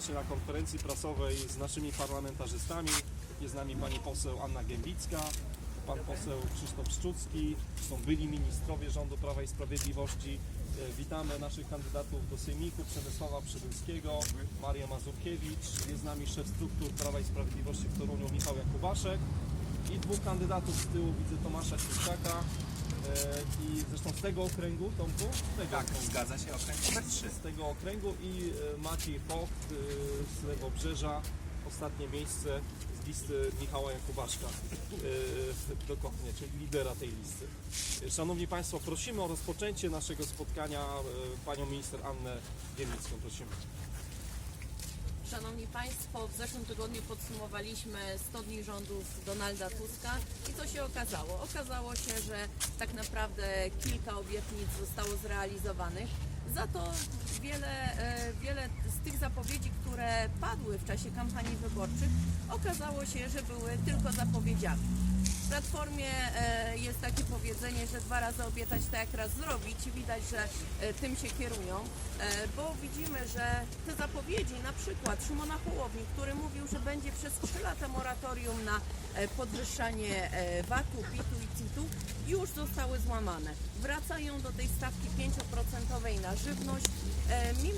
serdecznie na konferencji prasowej z naszymi parlamentarzystami. Jest z nami pani poseł Anna Gębicka, pan poseł Krzysztof Szczucki, są byli ministrowie rządu Prawa i Sprawiedliwości. E, Witamy naszych kandydatów do Sejmiku, Przemysława Przybylskiego, Maria Mazurkiewicz, jest z nami szef struktur Prawa i Sprawiedliwości w Toruniu Michał Jakubaszek. I dwóch kandydatów z tyłu. Widzę Tomasza Śliwczaka e, i zresztą z tego okręgu, Tomku? Z tego Tak, okręgu zgadza się, okręg numer 3. z tego okręgu i e, Maciej Hoch e, z Lewobrzeża, ostatnie miejsce z listy Michała Jakubaszka, e, dokładnie, czyli lidera tej listy. E, Szanowni Państwo, prosimy o rozpoczęcie naszego spotkania e, panią minister Annę Wiemicką, prosimy. Szanowni Państwo, w zeszłym tygodniu podsumowaliśmy 100 dni rządów Donalda Tuska i co się okazało? Okazało się, że tak naprawdę kilka obietnic zostało zrealizowanych. Za to wiele, e, wiele z tych zapowiedzi, które padły w czasie kampanii wyborczych, okazało się, że były tylko zapowiedziami. Platformie e, jest takie powiedzenie, że dwa razy obiecać tak jak raz zrobić i widać, że e, tym się kierują, e, bo widzimy, że te zapowiedzi, na przykład Szymona Hołowni, który mówił, że będzie przez 3 lata moratorium na podwyższanie VAT-u, PIT-u i CIT-u, już zostały złamane. Wracają do tej stawki 5% na żywność,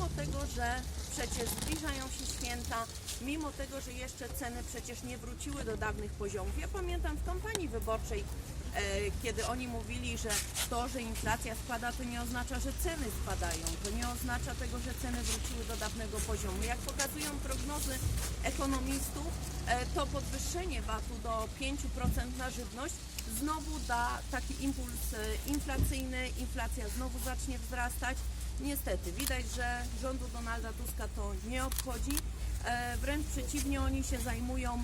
mimo tego, że przecież zbliżają się święta, mimo tego, że jeszcze ceny przecież nie wróciły do dawnych poziomów. Ja pamiętam w kampanii wyborczej, e, kiedy oni mówili, że to, że inflacja spada, to nie oznacza, że ceny spadają. To nie oznacza tego, że ceny wróciły do dawnego poziomu. Jak pokazują prognozy ekonomistów, e, to podwyższenie VAT-u do 5% na żywność znowu da taki impuls e, inflacyjny, inflacja znowu zacznie wzrastać. Niestety, widać, że rządu Donalda Tuska to nie obchodzi. E, Wręcz przeciwnie, oni się zajmują,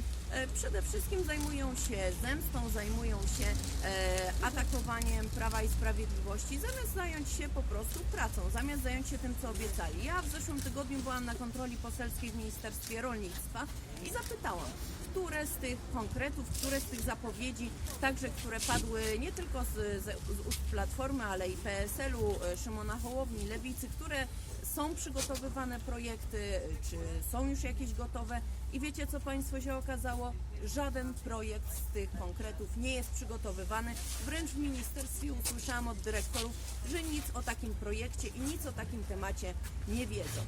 przede wszystkim zajmują się zemstą, zajmują się e, atakowaniem Prawa i Sprawiedliwości, zamiast zająć się po prostu pracą, zamiast zająć się tym, co obiecali. Ja w zeszłym tygodniu byłam na kontroli poselskiej w Ministerstwie Rolnictwa i zapytałam, które z tych konkretów, które z tych zapowiedzi, także które padły nie tylko z, z, z ust Platformy, ale i PSL-u, e, Szymona Hołowni, Lewicy, które są przygotowywane projekty, czy są już jakieś gotowe i wiecie co Państwo się okazało? Żaden projekt z tych konkretów nie jest przygotowywany. Wręcz w ministerstwie usłyszałam od dyrektorów, że nic o takim projekcie i nic o takim temacie nie wiedzą.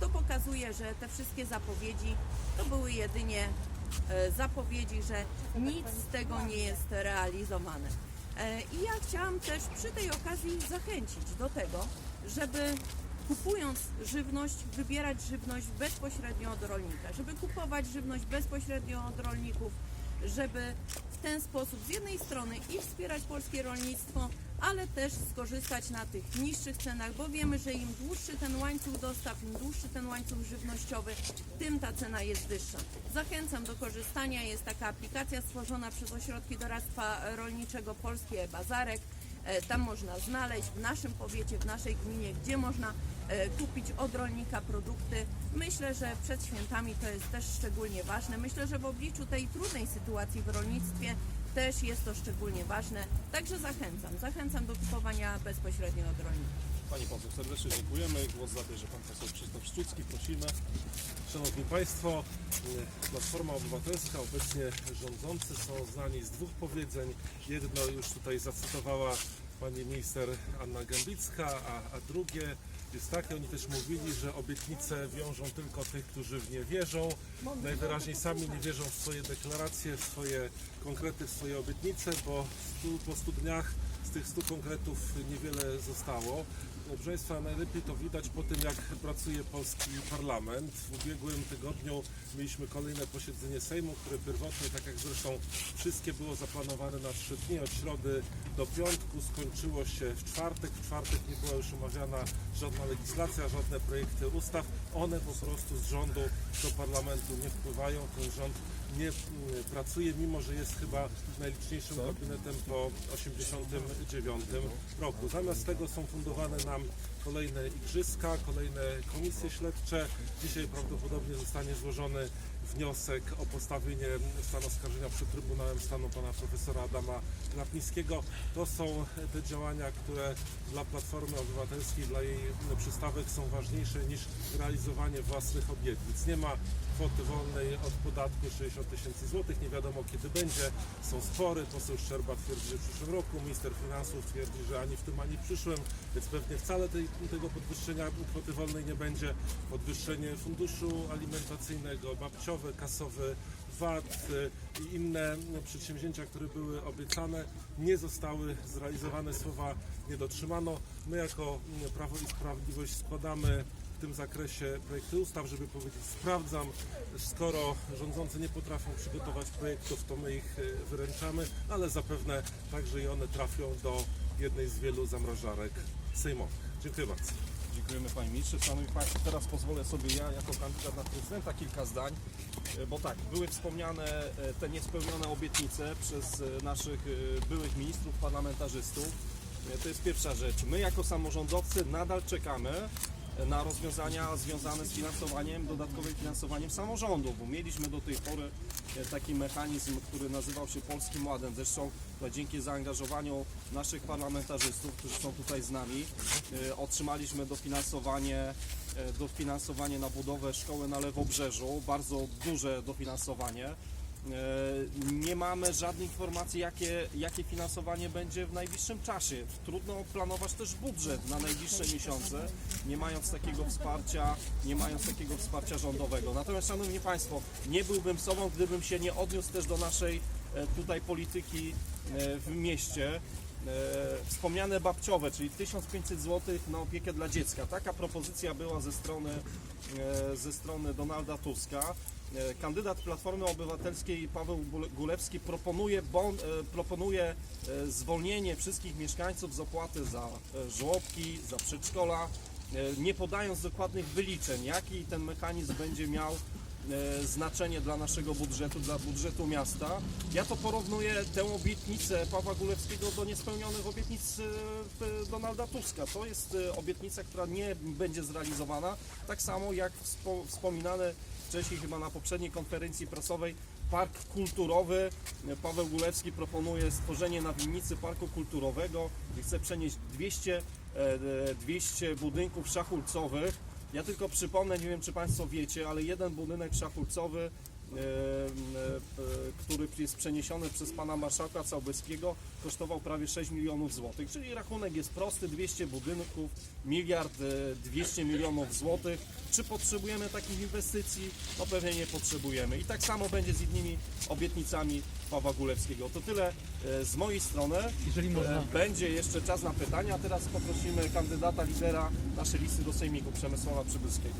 To pokazuje, że te wszystkie zapowiedzi to były jedynie e, zapowiedzi, że nic z tego nie jest realizowane. E, I ja chciałam też przy tej okazji zachęcić do tego, żeby kupując żywność, wybierać żywność bezpośrednio od rolnika, żeby kupować żywność bezpośrednio od rolników, żeby w ten sposób z jednej strony i wspierać polskie rolnictwo, ale też skorzystać na tych niższych cenach, bo wiemy, że im dłuższy ten łańcuch dostaw, im dłuższy ten łańcuch żywnościowy, tym ta cena jest wyższa. Zachęcam do korzystania. Jest taka aplikacja stworzona przez Ośrodki Doradztwa Rolniczego Polskie Bazarek. E, Tam można znaleźć w naszym powiecie, w naszej gminie, gdzie można kupić od rolnika produkty. Myślę, że przed świętami to jest też szczególnie ważne. Myślę, że w obliczu tej trudnej sytuacji w rolnictwie też jest to szczególnie ważne. Także zachęcam, zachęcam do kupowania bezpośrednio od rolnika. Pani poseł, serdecznie dziękujemy. Głos zabierze pan poseł Krzysztof Szczucki, prosimy. Szanowni Państwo, y, Platforma Obywatelska, obecnie rządzący są znani z dwóch powiedzeń. Jedno już tutaj zacytowała pani minister Anna Gębicka, a, a drugie jest takie, oni też mówili, że obietnice wiążą tylko tych, którzy w nie wierzą. Najwyraźniej sami nie wierzą w swoje deklaracje, w swoje konkrety, w swoje obietnice, bo po 100 dniach tych 100 konkretów niewiele zostało. Proszę Państwa, najlepiej to widać po tym, jak pracuje polski parlament. W ubiegłym tygodniu mieliśmy kolejne posiedzenie Sejmu, które pierwotnie, tak jak zresztą wszystkie, było zaplanowane na trzy dni, od środy do piątku. Skończyło się w czwartek. W czwartek nie była już omawiana żadna legislacja, żadne projekty ustaw. One po prostu z rządu do parlamentu nie wpływają. Ten rząd nie mm, pracuje, mimo że jest chyba najliczniejszym gabinetem po 89 roku. Zamiast tego są fundowane nam kolejne igrzyska, kolejne komisje śledcze. Dzisiaj prawdopodobnie zostanie złożony wniosek o postawienie w stan oskarżenia przed Trybunałem Stanu pana profesora Adama Glapińskiego. To są te działania, które dla Platformy Obywatelskiej, dla jej przystawek są ważniejsze niż realizowanie własnych obietnic. Nie ma kwoty wolnej od podatku 60 tysięcy złotych, nie wiadomo kiedy będzie, są spory, poseł Szczerba twierdzi, że w przyszłym roku, minister finansów twierdzi, że ani w tym, ani w przyszłym, więc pewnie wcale tej, tego podwyższenia kwoty wolnej nie będzie. Podwyższenie funduszu alimentacyjnego, babciowe, kasowy, VAT i inne przedsięwzięcia, które były obiecane, nie zostały zrealizowane, słowa nie dotrzymano. My jako Prawo i Sprawiedliwość składamy w tym zakresie projekty ustaw, żeby powiedzieć sprawdzam, skoro rządzący nie potrafią przygotować projektów, to my ich y, wyręczamy, ale zapewne także i one trafią do jednej z wielu zamrażarek sejmowych. Dziękuję bardzo. Dziękujemy Panie Ministrze. Szanowni Państwo, teraz pozwolę sobie ja jako kandydat na prezydenta kilka zdań, e, bo tak, były wspomniane e, te niespełnione obietnice przez e, naszych byłych ministrów, parlamentarzystów. To jest pierwsza rzecz. My jako samorządowcy nadal czekamy na rozwiązania związane z finansowaniem, dodatkowym finansowaniem samorządów, bo mieliśmy do tej pory e, taki mechanizm, który nazywał się Polskim Ładem. Zresztą to dzięki zaangażowaniu naszych parlamentarzystów, którzy są tutaj z nami, e, otrzymaliśmy dofinansowanie, e, dofinansowanie na budowę szkoły na Lewobrzeżu, bardzo duże dofinansowanie. E, Nie mamy żadnych informacji, jakie, jakie finansowanie będzie w najbliższym czasie. Trudno planować też budżet na najbliższe miesiące, nie mając takiego wsparcia, nie mając takiego wsparcia rządowego. Natomiast, Szanowni Państwo, nie byłbym sobą, gdybym się nie odniósł też do naszej e, tutaj polityki e, w mieście. Wspomniane babciowe, czyli 1500 zł na opiekę dla dziecka. Taka propozycja była ze strony, ze strony Donalda Tuska. E, Kandydat Platformy Obywatelskiej Paweł Gule- Gulewski proponuje, bon, e, proponuje e, zwolnienie wszystkich mieszkańców z opłaty za żłobki, za przedszkola, nie podając dokładnych wyliczeń, jaki ten mechanizm będzie miał znaczenie dla naszego budżetu, dla budżetu miasta. Ja to porównuję tę obietnicę Pawła Gulewskiego do niespełnionych obietnic Donalda Tuska. To jest obietnica, która nie będzie zrealizowana, tak samo jak wspo, wspominane wcześniej chyba na poprzedniej konferencji prasowej Park Kulturowy. Paweł Gulewski proponuje stworzenie na winnicy Parku Kulturowego, gdzie chce przenieść 200, e, e, 200 budynków szachulcowych. Ja tylko przypomnę, nie wiem czy Państwo wiecie, ale jeden budynek szachulcowy, e, e, który jest przeniesiony przez pana marszałka Całbeskiego, kosztował prawie 6 milionów złotych. Czyli rachunek jest prosty, 200 budynków, miliard e, 200 milionów złotych. Czy potrzebujemy takich inwestycji? No pewnie nie potrzebujemy. I tak samo będzie z innymi obietnicami Pawła Gulewskiego. To tyle e, z mojej strony. Jeżeli można. E, Będzie jeszcze czas na pytania. Teraz poprosimy kandydata, lidera naszej listy do Sejmiku, Przemysława Przybylskiego.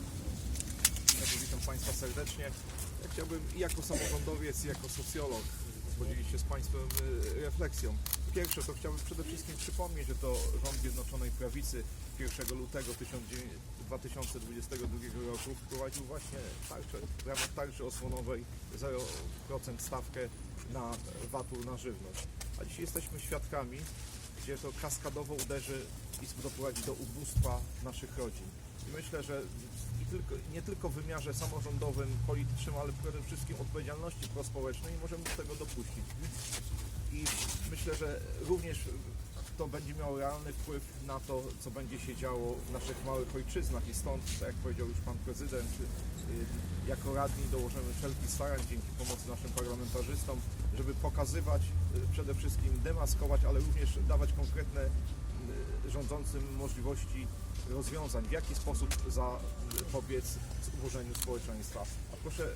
Witam Państwa serdecznie. Ja chciałbym i jako samorządowiec, i jako socjolog podzielić się z Państwem y, refleksją. Pierwsze to chciałbym przede wszystkim przypomnieć, że to rząd Zjednoczonej Prawicy 1 lutego 19- 2022 roku wprowadził właśnie tarczę, w ramach tarczy osłonowej 0% stawkę na VAT-u na żywność. A dzisiaj jesteśmy świadkami, gdzie to kaskadowo uderzy i doprowadzi do ubóstwa naszych rodzin. I myślę, że tylko, nie tylko w wymiarze samorządowym, politycznym, ale przede wszystkim odpowiedzialności prospołecznej możemy do tego dopuścić. I myślę, że również to będzie miało realny wpływ na to, co będzie się działo w naszych małych ojczyznach i stąd, tak jak powiedział już Pan Prezydent, y, jako radni dołożymy wszelkich starań dzięki pomocy naszym parlamentarzystom, żeby pokazywać, y, przede wszystkim demaskować, ale również dawać konkretne y, rządzącym możliwości rozwiązań, w jaki sposób zapobiec zubożeniu społeczeństwa. Proszę,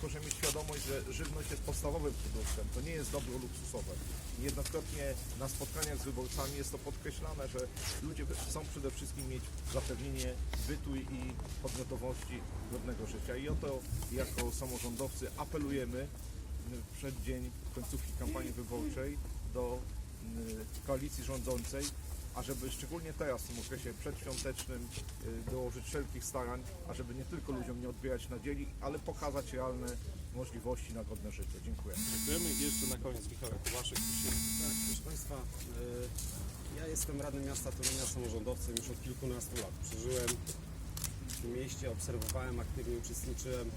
proszę mieć świadomość, że żywność jest podstawowym produktem, to nie jest dobro luksusowe. Niejednokrotnie na spotkaniach z wyborcami jest to podkreślane, że ludzie chcą przede wszystkim mieć zapewnienie bytu i podmiotowości godnego życia. I o to jako samorządowcy apelujemy w przeddzień końcówki kampanii wyborczej do y, koalicji rządzącej, ażeby szczególnie teraz w tym okresie przedświątecznym y, dołożyć wszelkich starań, ażeby nie tylko ludziom nie odbierać nadziei, ale pokazać realne możliwości na godne życie. Dziękuję. Dziękujemy i jeszcze na koniec Michał prosimy. Tak, proszę Państwa, e, ja jestem radnym miasta Torunia, samorządowcem już od kilkunastu lat. Przeżyłem w tym mieście, obserwowałem, aktywnie uczestniczyłem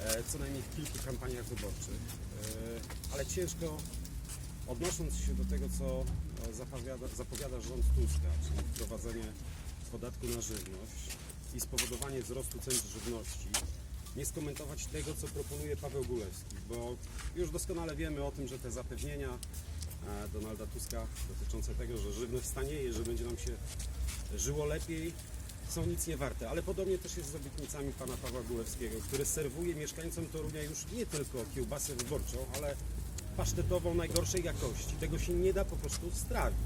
e, co najmniej w kilku kampaniach wyborczych, ale ciężko odnosząc się do tego, co e, zapowiada, zapowiada rząd Tuska, czyli wprowadzenie podatku na żywność i spowodowanie wzrostu cen żywności, nie skomentować tego, co proponuje Paweł Gulewski, bo już doskonale wiemy o tym, że te zapewnienia e, Donalda Tuska dotyczące tego, że żywność stanieje, że będzie nam się żyło lepiej, są nic nie warte. Ale podobnie też jest z obietnicami pana Pawła Gulewskiego, który serwuje mieszkańcom Torunia już nie tylko kiełbasę wyborczą, ale pasztetową najgorszej jakości. Tego się nie da po prostu strawić.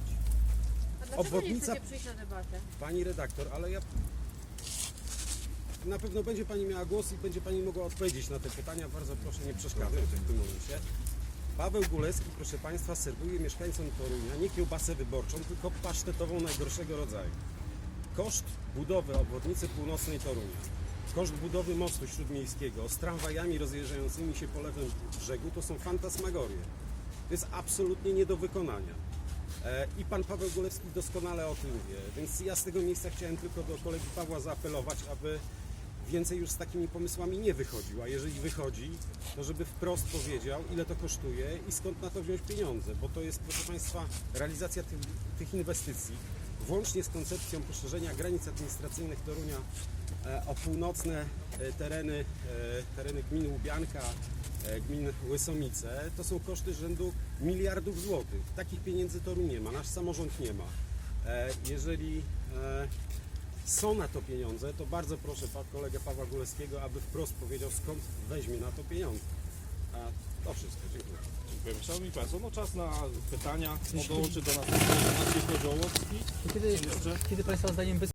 A dlaczego Obwodnica- nie chcecie przyjść na debatę? Pani redaktor, ale ja. Na pewno będzie Pani miała głos i będzie Pani mogła odpowiedzieć na te pytania. Bardzo proszę nie przeszkadzać w tym momencie. Paweł Gulewski, proszę Państwa, serwuje mieszkańcom Torunia nie kiełbasę wyborczą, tylko pasztetową najgorszego rodzaju. Koszt budowy obwodnicy północnej Torunia, koszt budowy mostu śródmiejskiego z tramwajami rozjeżdżającymi się po lewym brzegu to są fantasmagorie. To jest absolutnie nie do wykonania. E, I pan Paweł Gulewski doskonale o tym wie, więc ja z tego miejsca chciałem tylko do kolegi Pawła zaapelować, aby więcej już z takimi pomysłami nie wychodził, a jeżeli wychodzi, to żeby wprost powiedział, ile to kosztuje i skąd na to wziąć pieniądze, bo to jest, proszę Państwa, realizacja tych, tych inwestycji, włącznie z koncepcją poszerzenia granic administracyjnych Torunia o północne e, tereny, e, tereny gmin Łubianka, e, gmin Łysomice, to są koszty rzędu miliardów złotych. Takich pieniędzy Toruń nie ma, nasz samorząd nie ma. E, Jeżeli e, są na to pieniądze, to bardzo proszę kolegę Pawła Górskiego, aby wprost powiedział, skąd weźmie na to pieniądze. A to wszystko, dziękuję. Dziękujemy. Szanowni Państwo, no czas na pytania. Dołączy do nas Maciej Koziołowski. Kiedy, kiedy Państwa zdaniem